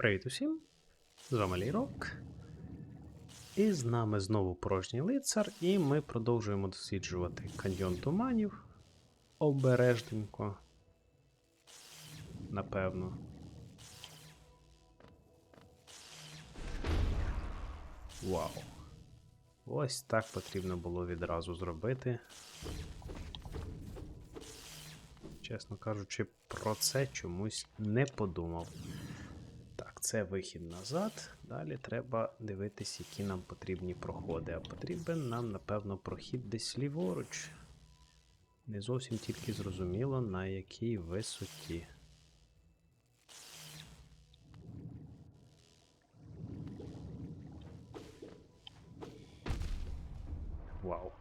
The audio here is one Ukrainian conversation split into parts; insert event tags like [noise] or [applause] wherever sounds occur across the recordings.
Привіт усім! З вами Лірок. І з нами знову порожній лицар, і ми продовжуємо досліджувати каньйон туманів. Обережненько. Напевно. Вау. Ось так потрібно було відразу зробити. Чесно кажучи, про це чомусь не подумав. Це вихід назад. Далі треба дивитись, які нам потрібні проходи. А потрібен нам, напевно, прохід десь ліворуч. Не зовсім тільки зрозуміло, на якій висоті. Вау.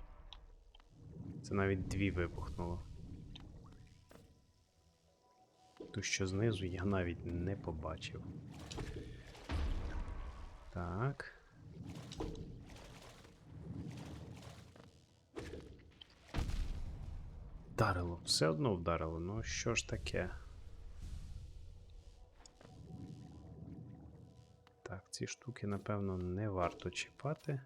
Це навіть дві вибухнуло. Ту, що знизу, я навіть не побачив. Так. Вдарило, все одно вдарило. Ну що ж таке? Так, ці штуки, напевно, не варто чіпати.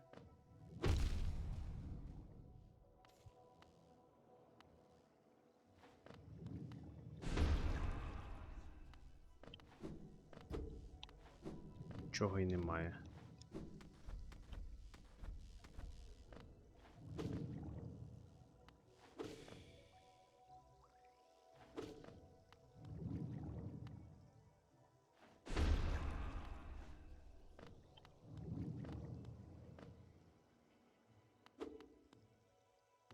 Чого й немає.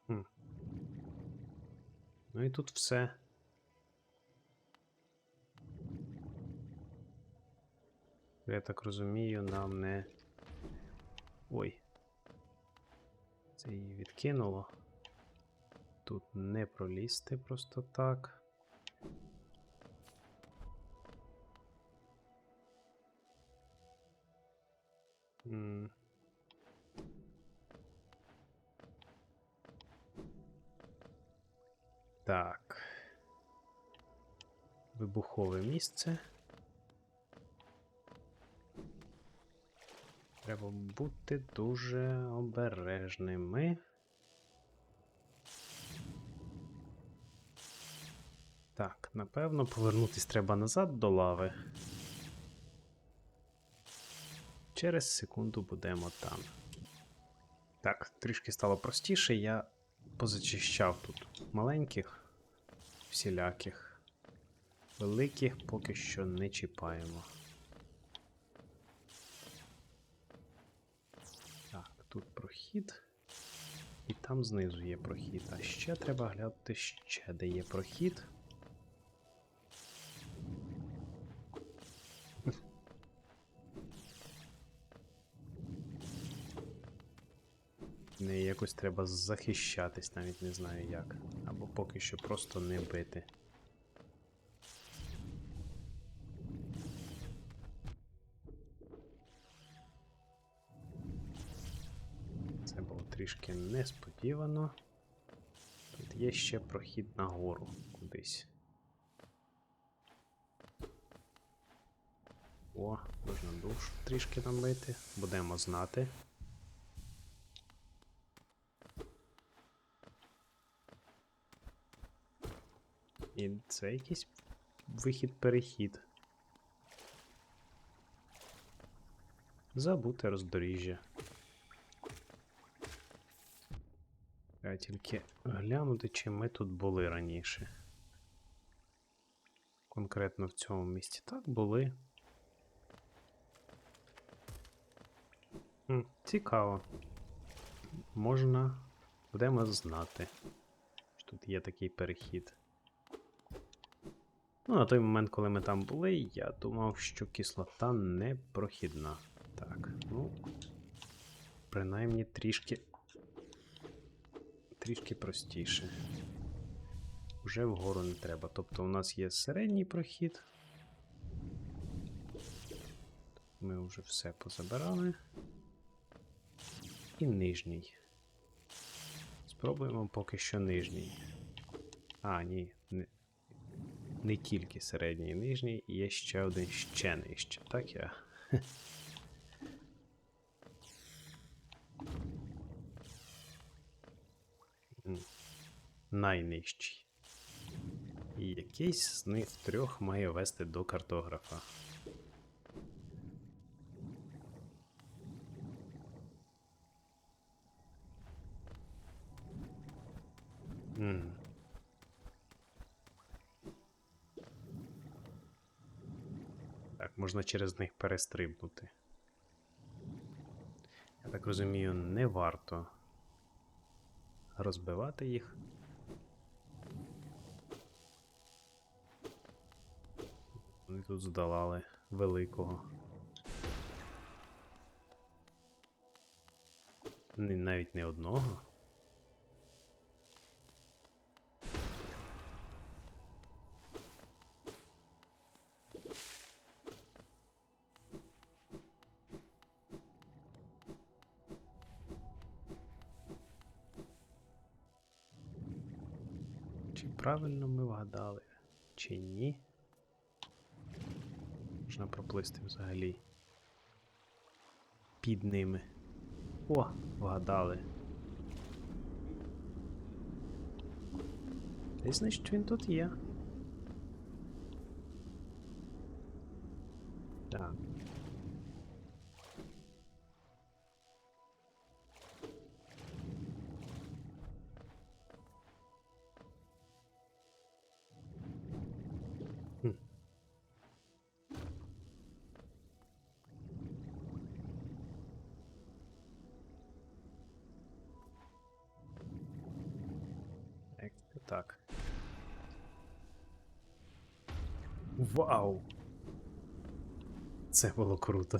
Хм. Ну і тут все. Я так розумію, нам не. Ой. Це її відкинуло. Тут не пролізти просто так. М. Так. Вибухове місце. Треба бути дуже обережними. Так, напевно, повернутись треба назад до лави. Через секунду будемо там. Так, трішки стало простіше. Я позачищав тут маленьких, всіляких, великих поки що не чіпаємо. Так, тут прохід. І там знизу є прохід. А ще треба глянути ще, де є прохід. Не якось треба захищатись, навіть не знаю як. Або поки що просто не бити. Трішки несподівано. Тут є ще прохід нагору кудись. О, можна душу трішки намити. Будемо знати. І це якийсь вихід-перехід. Забути роздоріжжя. Треба тільки глянути, чи ми тут були раніше. Конкретно в цьому місці. Так, були. Хм, Цікаво. Можна. Будемо знати, що тут є такий перехід. Ну, на той момент, коли ми там були, я думав, що кислота не прохідна. Так, ну. Принаймні трішки. Трішки простіше. Вже вгору не треба. Тобто у нас є середній прохід. Ми вже все позабирали. І нижній. Спробуємо поки що нижній. А, ні. Не... не тільки середній і нижній, є ще один ще нижче. Так я. Найнижчий. І якийсь з них трьох має вести до картографа. Мгм. Так, можна через них перестрибнути. Я так розумію, не варто розбивати їх. Вони тут здолали великого. Навіть не одного. Чи правильно ми вгадали, чи ні? Можна проплисти взагалі. Під ними. О, вгадали. І значить він тут є. Так. Так. Вау! Це було круто.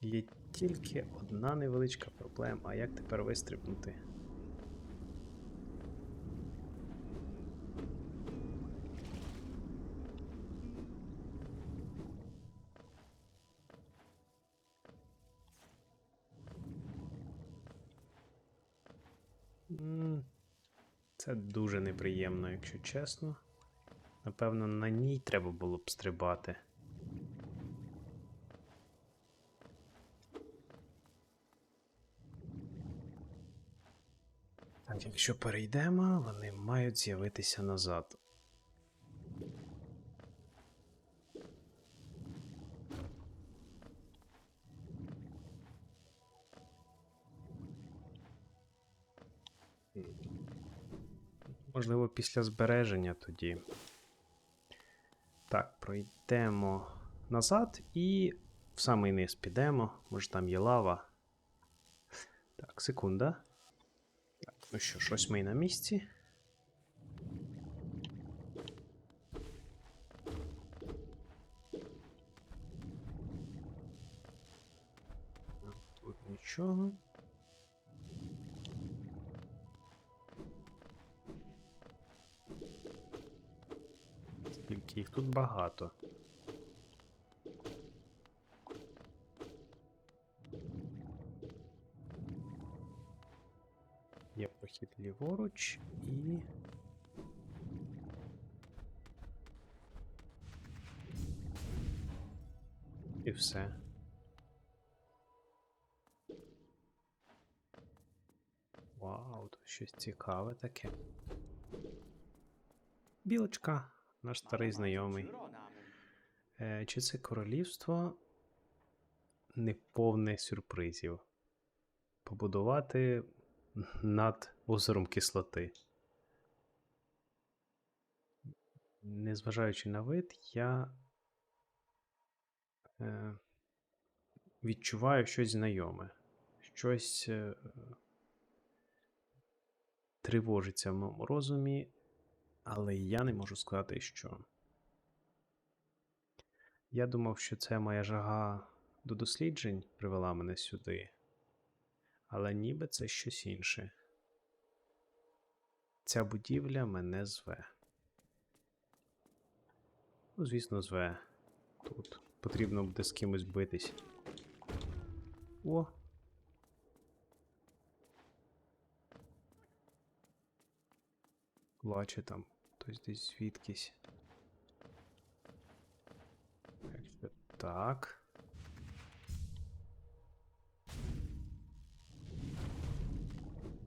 Є тільки одна невеличка проблема. А як тепер вистрибнути? Це дуже неприємно, якщо чесно. Напевно, на ній треба було б стрибати. Так, якщо перейдемо, вони мають з'явитися назад. Можливо, після збереження тоді. Так, пройдемо назад і в самий низ підемо. Може там є лава. Так, секунда. Так, ну що, щось ми на місці. Тут нічого. Тут багато. Є прохід ліворуч і. І все. Вау, тут щось цікаве таке. Білочка, наш старий знайомий. Е, чи це королівство не повне сюрпризів? Побудувати над озером кислоти. Незважаючи на вид, я е, відчуваю щось знайоме. Щось е, тривожиться в моєму розумі, але я не можу сказати, що. Я думав, що це моя жага до досліджень привела мене сюди. Але ніби це щось інше. Ця будівля мене зве. Ну, звісно, зве. Тут потрібно буде з кимось битись. О! Плаче там хтось десь звідкись. Якщо так.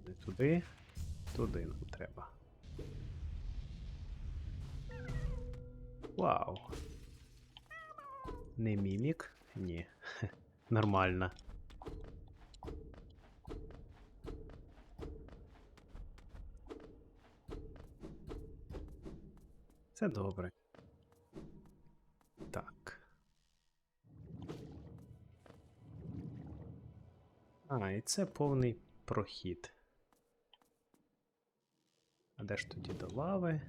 Не туди, туди нам треба. Вау. Не мімік? Ні. [laughs] Нормально. Це добре. Так. А, і це повний прохід. А де ж тоді до лави?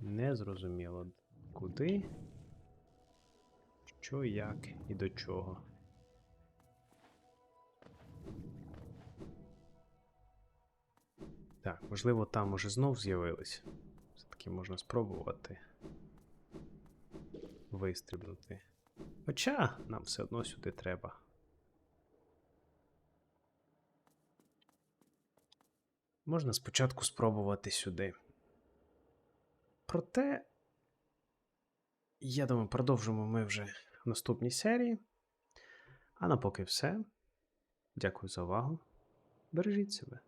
Незрозуміло куди, що, як і до чого. Так, можливо, там уже знов з'явились. Все-таки можна спробувати вистрибнути. Хоча нам все одно сюди треба. Можна спочатку спробувати сюди. Проте, я думаю, продовжимо ми вже в наступній серії. А на поки все. Дякую за увагу. Бережіть себе.